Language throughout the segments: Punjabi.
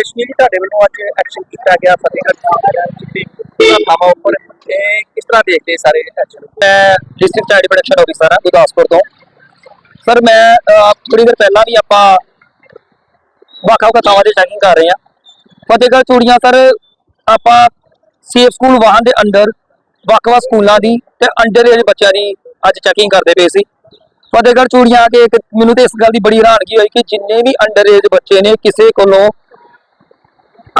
ਸ਼ਨੀਲ ਤੁਹਾਡੇ ਵੱਲੋਂ ਅੱਜ ਐਕਸ਼ਨ ਕੀਤਾ ਗਿਆ, ਫਤਿਹਗੜ੍ਹ ਜਿੱਥੇ ਥਾਵਾਂ ਉੱਪਰ। ਇਹ ਕਿਸ ਤਰ੍ਹਾਂ ਦੇਖਦੇ ਸਾਰੇ ਐਕਸ਼ਨ ਮੈਂ ਡਿਸਟ੍ਰਿਕਟ ਚਾਈਲਡ ਪ੍ਰੋਟੈਕਸ਼ਨ ਆਫਿਸਰ ਹਾਂ ਗੁਰਦਾਸਪੁਰ ਤੋਂ। ਸਰ ਮੈਂ ਥੋੜੀ ਦੇਰ ਪਹਿਲਾਂ ਵੀ ਆਪਾਂ ਵੱਖ-ਵੱਖ ਥਾਵਾਂ ਤੇ ਚੈਕਿੰਗ ਕਰ ਰਹੇ ਹਾਂ। ਫਤਿਹਗੜ੍ਹ ਚੂੜੀਆਂ ਸਰ ਆਪਾਂ ਸੇਫ ਸਕੂਲ ਵਾਹਨ ਦੇ ਅੰਡਰ ਵੱਖ-ਵੱਖ ਸਕੂਲਾਂ ਦੀ ਤੇ ਅੰਡਰ ਏਜ ਬੱਚਿਆਂ ਦੀ ਅੱਜ ਚੈਕਿੰਗ ਕਰਦੇ ਪਏ ਸੀ। ਫਤਿਹਗੜ੍ਹ ਚੂੜੀਆਂ ਆ ਕੇ ਇੱਕ, ਮੈਨੂੰ ਤੇ ਇਸ ਗੱਲ ਦੀ ਬੜੀ ਹੈਰਾਨਗੀ ਹੋਈ ਕਿ ਜਿੰਨੇ ਵੀ ਅੰਡਰ ਏਜ ਬੱਚੇ ਨੇ, ਕਿਸੇ ਕੋਲੋਂ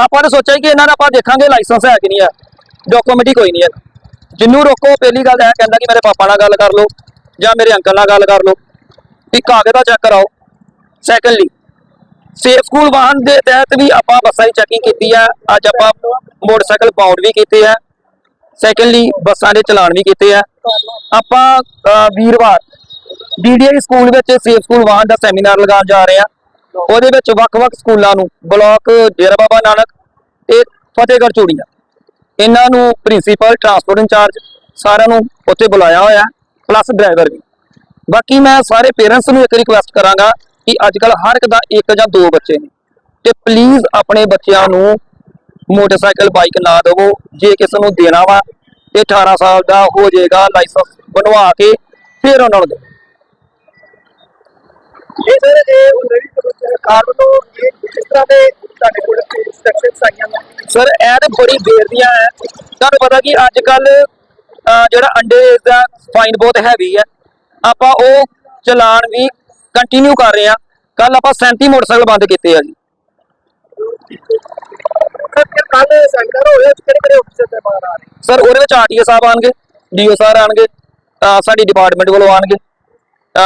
ਆਪਾਂ ਨੇ ਸੋਚਿਆ ਕਿ ਇਹਨਾਂ ਦਾ ਆਪਾਂ ਦੇਖਾਂਗੇ ਲਾਇਸੈਂਸ ਹੈ ਕਿ ਨਹੀਂ ਹੈ। ਡਾਕੂਮੈਂਟ ਹੀ ਕੋਈ ਨਹੀਂ ਹੈ। ਜਿੰਨੂੰ ਰੋਕੋ ਪਹਿਲੀ ਗੱਲ ਇਹ ਕਹਿੰਦਾ ਕਿ ਮੇਰੇ ਪਾਪਾ ਨਾਲ ਗੱਲ ਕਰ ਲਓ ਜਾਂ ਮੇਰੇ ਅੰਕਲ ਨਾਲ ਗੱਲ ਕਰ ਲਓ। ਵੀ ਕਾਗਜ਼ ਦਾ ਚੈੱਕ ਕਰਾਓ। ਸੈਕੰਡਲੀ ਸੇਫ ਸਕੂਲ ਵਾਹਨ ਦੇ ਤਹਿਤ ਵੀ ਆਪਾਂ ਬੱਸਾਂ ਦੀ ਚੈਕਿੰਗ ਕੀਤੀ ਹੈ। ਅੱਜ ਆਪਾਂ ਮੋਟਰਸਾਈਕਲ ਬਾਉਂਡ ਵੀ ਕੀਤੇ ਆ ਸੈਕੰਡਲੀ ਬੱਸਾਂ ਦੇ ਚਲਾਨ ਵੀ ਕੀਤੇ ਆ ਆਪਾਂ ਅਹ, ਵੀਰਵਾਰ ਡੀਡੀਆਈ ਸਕੂਲ ਵਿੱਚ ਸੇਫ ਸਕੂਲ ਵਾਹਨ ਦਾ ਸੈਮੀਨਾਰ ਲਗਾਉਣ ਜਾ ਰਹੇ ਆ ਉਹਦੇ ਵਿੱਚ ਵੱਖ-ਵੱਖ ਸਕੂਲਾਂ ਨੂੰ ਬਲਾਕ ਡੇਰਾ ਬਾਬਾ ਨਾਨਕ ਤੇ ਫਤਿਹਗੜ੍ਹ ਚੂੜੀਆਂ। ਇਹਨਾਂ ਨੂੰ ਪ੍ਰਿੰਸੀਪਲ ਟਰਾਂਸਪੋਰਟ ਇੰਚਾਰਜ ਸਾਰਿਆਂ ਨੂੰ ਉੱਥੇ ਬੁਲਾਇਆ ਹੋਇਆ ਪਲੱਸ ਡਰਾਈਵਰ ਵੀ। ਬਾਕੀ ਮੈਂ ਸਾਰੇ ਪੇਰੈਂਟਸ ਨੂੰ ਇੱਕ ਰਿਕੁਐਸਟ ਕਰਾਂਗਾ ਕਿ ਅੱਜ ਕੱਲ ਹਰ ਇੱਕ ਦਾ ਇੱਕ ਜਾਂ ਦੋ ਬੱਚੇ ਨੇ। ਤੇ ਪਲੀਜ਼ ਆਪਣੇ ਬੱਚਿਆਂ ਨੂੰ ਮੋਟਰਸਾਈਕਲ ਬਾਈਕ ਨਾ ਦੇਵੋ। ਜੇ ਕਿਸੇ ਨੂੰ ਦੇਣਾ ਵਾ ਤੇ 18 ਸਾਲ ਦਾ ਹੋ ਜਾਏਗਾ ਲਾਇਸੈਂਸ ਬਣਵਾ ਕੇ ਫਿਰ ਉਹਨਾਂ ਨੂੰ ਦਿਓ ਇਹ ਸਰ, ਇਹ ਸਰਕਾਰ ਵੱਲੋਂ ਇਹ ਕਿਸ ਤਰ੍ਹਾਂ ਦੇ ਤੁਹਾਡੇ ਕੋਲ ਇਨਸਟਰਕਸ਼ਨਸ ਆਈਆਂ ਨੇ? ਸਰ ਇਹ ਤੇ ਬੜੀ ਦੇਰ ਦੀਆਂ ਹੈ। ਤੁਹਾਨੂੰ ਪਤਾ ਕਿ ਅੱਜ ਕੱਲ ਜਿਹੜਾ ਅੰਡੇ ਦਾ ਫਾਈਨ ਬਹੁਤ ਹੈਵੀ ਹੈ। ਆਪਾਂ ਉਹ ਚਲਾਨ ਵੀ ਕੰਟੀਨਿਊ ਕਰ ਰਹੇ ਆ ਕੱਲ ਆਪਾਂ 37 ਮੋਟਰਸਾਈਕਲ ਬੰਦ ਕੀਤੇ ਆ ਜੀ। ਸਰ ਫਿਰ ਕੱਲ ਸੈਮੀਨਾਰ ਹੋਇਆ ਕਿਹੜੇ ਕਿਹੜੇ ਅਫਸਰ ਤੇ ਬਾਹਰ ਆ ਰਹੇ? ਸਰ ਉਹਦੇ ਵਿੱਚ ਆਰਟੀਓ ਸਾਹਿਬ ਆਣਗੇ ਡੀਓ ਸਾਹਿਬ ਆਣਗੇ ਸਾਡੀ ਡਿਪਾਰਟਮੈਂਟ ਵੱਲੋਂ ਆਣਗੇ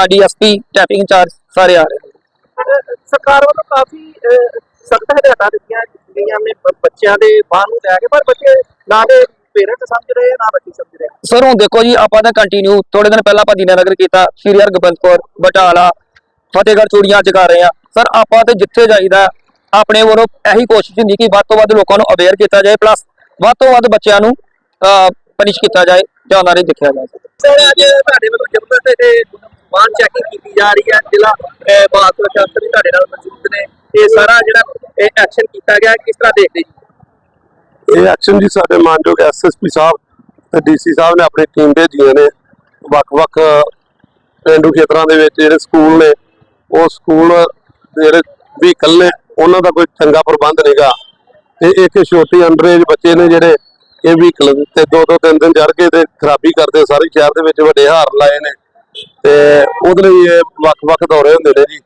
ਡੀਐਸਪੀ ਟੈਪਿੰਗ ਇੰਚਾਰਜ ਸਾਰੇ ਆ ਰਹੇ ਸਰਕਾਰ ਵੱਲੋਂ ਕਾਫੀ ਸਖਤ ਹਦਾਇਤਾਂ ਦਿੱਤੀਆਂ ਗਈਆਂ ਨੇ ਬੱਚਿਆਂ ਦੇ ਬਾਹਰ ਨੂੰ ਲੈ ਕੇ, ਪਰ ਬੱਚੇ ਨਾ ਦੇ ਪੇਰੈਂਟਸ ਸਮਝ ਰਹੇ, ਨਾ ਬੱਚੇ ਸਮਝ ਰਹੇ। ਸਰ ਹੁਣ ਦੇਖੋ ਜੀ, ਆਪਾਂ ਤਾਂ ਕੰਟੀਨਿਊ ਥੋੜੇ ਦਿਨ ਪਹਿਲਾਂ ਆਪਾਂ ਦੀਨਾਨਗਰ ਕੀਤਾ, ਸ਼੍ਰੀ ਹਰਗੋਬਿੰਦਪੁਰ ਬਟਾਲਾ, ਫਤਿਹਗੜ੍ਹ ਚੂੜੀਆਂ ਚ ਕਰ ਰਹੇ ਆ ਸਰ ਆਪਾਂ ਤੇ ਜਿੱਥੇ ਜਾਈਦਾ, ਆਪਣੇ ਵੱਲੋਂ ਇਹੀ ਕੋਸ਼ਿਸ਼ ਹੁੰਦੀ ਕਿ ਵੱਧ ਤੋਂ ਵੱਧ ਲੋਕਾਂ ਨੂੰ ਅਵੇਅਰ ਕੀਤਾ ਜਾਏ ਪਲੱਸ ਵੱਧ ਤੋਂ ਵੱਧ ਬੱਚਿਆਂ ਨੂੰ ਪਨਿਸ਼ ਕੀਤਾ ਜਾਏ ਜਾਂ ਉਹਨਾਂ ਦੇ ਦੇਖਿਆ ਜਾਏ। ਸਰ ਅੱਜ ਤੁਹਾਡੇ ਵੱਲੋਂ ਜ਼ਬਰਦਸਤ ਤੇ ਵਾਹਨ ਚੈਕਿੰਗ ਕੀਤੀ ਜਾ ਰਹੀ ਹੈ। ਜ਼ਿਲ੍ਹਾ ਅਹ, ਬਾਲ ਤੁਹਾਡੇ ਨਾਲ ਮੌਜੂਦ ਨੇ। ਇਹ ਸਾਰਾ ਜਿਹੜਾ ਇਹ ਐਕਸ਼ਨ ਕੀਤਾ ਗਿਆ ਕਿਸ ਤਰ੍ਹਾਂ ਦੇਖਦੇ ਜੀ? ਇਹ ਐਕਸ਼ਨ ਜੀ ਸਾਡੇ ਮਾਨਯੋਗ ਐਸਐਸਪੀ ਸਾਹਿਬ ਤੇ ਡੀਸੀ ਸਾਹਿਬ ਨੇ ਆਪਣੀ ਟੀਮ ਭੇਜੀਆਂ ਨੇ। ਵੱਖ-ਵੱਖ ਪਿੰਡੂ ਖੇਤਰਾਂ ਦੇ ਵਿੱਚ ਜਿਹੜੇ ਸਕੂਲ ਨੇ ਉਹ ਸਕੂਲ ਜਿਹੜੇ ਵਹੀਕਲ ਨੇ ਉਹਨਾਂ ਦਾ ਕੋਈ ਚੰਗਾ ਪ੍ਰਬੰਧ ਨਹੀਂਗਾ। ਤੇ ਇੱਕ ਛੋਟੀ ਅੰਡਰੇਜ ਬੱਚੇ ਨੇ ਜਿਹੜੇ ਇਹ ਵਹੀਕਲ ਤੇ ਦੋ ਦੋ ਤਿੰਨ ਦਿਨ ਚੜ ਕੇ ਤੇ ਖਰਾਬੀ ਕਰਦੇ ਸਾਰੇ ਸ਼ਹਿਰ ਦੇ ਵਿੱਚ ਵੱਡੇ ਹਾਰ ਲਾਏ ਨੇ। ਤੇ ਉਹਦੇ ਲਈ ਇਹ ਵੱਖ-ਵੱਖ ਦੌਰੇ ਹੁੰਦੇ ਨੇ ਜੀ।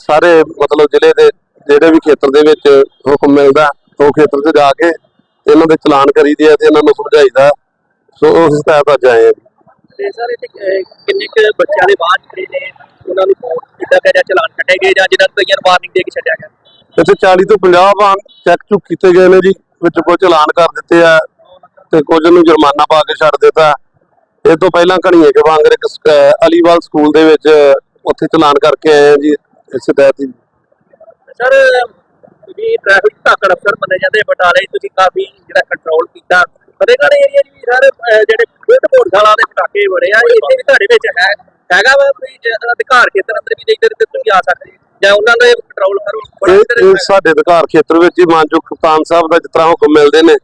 ਸਾਰੇ ਮਤਲਬ ਜ਼ਿਲ੍ਹੇ ਦੇ ਜਿਹੜੇ ਵੀ ਖੇਤਰ ਦੇ ਵਿੱਚ ਹੁਕਮ ਮਿਲਦਾ ਉਹ ਖੇਤਰ 'ਚ ਜਾ ਕੇ ਇਹਨਾਂ ਦੇ ਚਲਾਨ ਕਰੀਦੇ ਆ ਤੇ ਇਹਨਾਂ ਨੂੰ ਸਮਝਾਈਦਾ। ਸੋ ਉਸ ਤਹਿਤ ਅੱਜ ਆਏ ਆ ਜੀ। ਤੇ ਸਰ ਇਹ ਕਿੰਨੇ ਕੁ ਬੱਚਿਆਂ ਦੇ ਬਾਹਰ ਜਿਹੜੇ ਨੇ ਉਹਨਾਂ ਨੂੰ ਗਿਆ ਜਾਂ ਚਲਾਨ ਕੱਟੇ ਗਏ ਜਾਂ ਜਿਹਨਾਂ ਨੂੰ ਵਾਰਨਿੰਗ ਦੇ ਕੇ ਛੱਡਿਆ ਗਿਆ? ਇੱਥੇ 40 ਤੋਂ 50 ਵਾਹਨ ਚੈੱਕ ਚੁੱਕ ਕੀਤੇ ਗਏ ਨੇ ਜੀ ਵਿੱਚ ਕੁਝ ਚਲਾਨ ਕਰ ਦਿੱਤੇ ਆ। ਤੇ ਕੁਝ ਨੂੰ ਜੁਰਮਾਨਾ ਪਾ ਕੇ ਛੱਡ ਦਿੱਤਾ। ਇਹ ਤੋਂ ਪਹਿਲਾਂ ਘਣੀਏ ਕੇ ਵਾਂਗਰ ਇੱਕ ਅਲੀਵਾਲ ਸਕੂਲ ਦੇ ਵਿੱਚ ਉੱਥੇ ਚਲਾਨ ਕਰਕੇ ਆਏ ਆ ਜੀ ਇਸ ਤਹਿਤ ਹੀ। ਸਰ ਤੁਸੀਂ ਟ੍ਰੈਫਿਕ ਧਾਕੜ ਅਫਸਰ ਮੰਨੇ ਜਾਂਦੇ ਬਟਾਲੇ ਤੁਸੀਂ ਕਾਫੀ ਜਿਹੜਾ ਕੰਟਰੋਲ ਕੀਤਾ। ਫਤਿਹਗੜ੍ਹ ਏਰੀਆ ਜੀ? ਸਰ ਜਿਹੜੇ ਖੁਦ ਮੋਟਰਸਾਈਕਲਾਂ ਦੇ ਪਟਾਕੇ ਬੜੇ ਆ ਇੱਥੇ ਵੀ ਤੁਹਾਡੇ ਵਿੱਚ ਹੈ ਹੈਗਾ ਵਾ ਕੋਈ ਜੇ ਅਧਿਕਾਰ ਖੇਤਰ ਅੰਦਰ ਵੀ ਦੇਖਦੇ ਤੇ ਤੁਸੀਂ ਆ ਸਕਦੇ ਜਾਂ ਉਹਨਾਂ ਦਾ ਕੰਟਰੋਲ ਕਰੋ? ਸਾਡੇ ਅਧਿਕਾਰ ਖੇਤਰ ਵਿੱਚ ਹੀ ਮਾਨਯੋਗ ਕਪਤਾਨ ਸਾਹਿਬ ਦਾ ਤਰ੍ਹਾਂ ਹੁਕਮ ਮਿਲਦੇ ਨੇ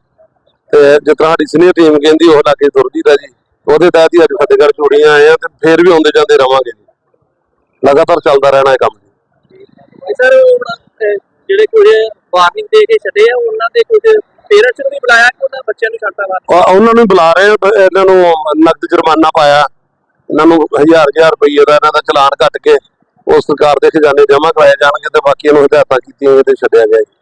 ਤੇ ਜਿਸ ਤਰ੍ਹਾਂ ਸਾਡੀ ਸੀਨੀਅਰ ਟੀਮ ਕਹਿੰਦੀ ਉਹ ਲਾਗੇ ਤੁਰਦੀ ਦਾ ਜੀ ਉਹਦੇ ਤਹਿਤ ਹੀ ਅੱਜ ਫਤਿਹਗੜ੍ਹ ਚੂੜੀਆਂ ਆਏ ਆ ਤੇ ਫੇਰ ਵੀ ਆਉਂਦੇ ਜਾਂਦੇ ਰਵਾਂਗੇ ਜੀ। ਲਗਾਤਾਰ ਚੱਲਦਾ ਰਹਿਣਾ ਇਹ ਕੰਮ ਜੀ। ਸਰ ਜਿਹੜੇ ਕੁਝ ਵਾਰਨਿੰਗ ਦੇ ਕੇ ਛੱਡੇ ਆ ਉਹਨਾਂ ਦੇ ਕੁਝ ਪੇਰੈਂਟਸ ਨੂੰ ਵੀ ਬੁਲਾਇਆ ਕਿ ਉਹਨਾਂ ਬੱਚਿਆਂ ਨੂੰ ਛੱਡਤਾ ਵਾ? ਉਹ- ਉਹਨਾਂ ਨੂੰ ਬੁਲਾ ਰਹੇ ਇਹਨਾਂ ਨੂੰ ਨਕਦ ਜੁਰਮਾਨਾ ਪਾਇਆ। ਇਹਨਾਂ ਨੂੰ ਹਜ਼ਾਰ ਹਜ਼ਾਰ ਰੁਪਏ ਦਾ ਇਹਨਾਂ ਦਾ ਚਲਾਨ ਕੱਟ ਕੇ ਉਹ ਸਰਕਾਰ ਦੇ ਖਜ਼ਾਨੇ ਜਮ੍ਹਾਂ ਕਰਾਏ ਜਾਣਗੇ ਤੇ ਬਾਕੀ ਨੂੰ ਹਦਾਇਤਾਂ ਕੀਤੀਆਂ ਤੇ ਛੱਡਿਆ ਗਿਆ ਜੀ।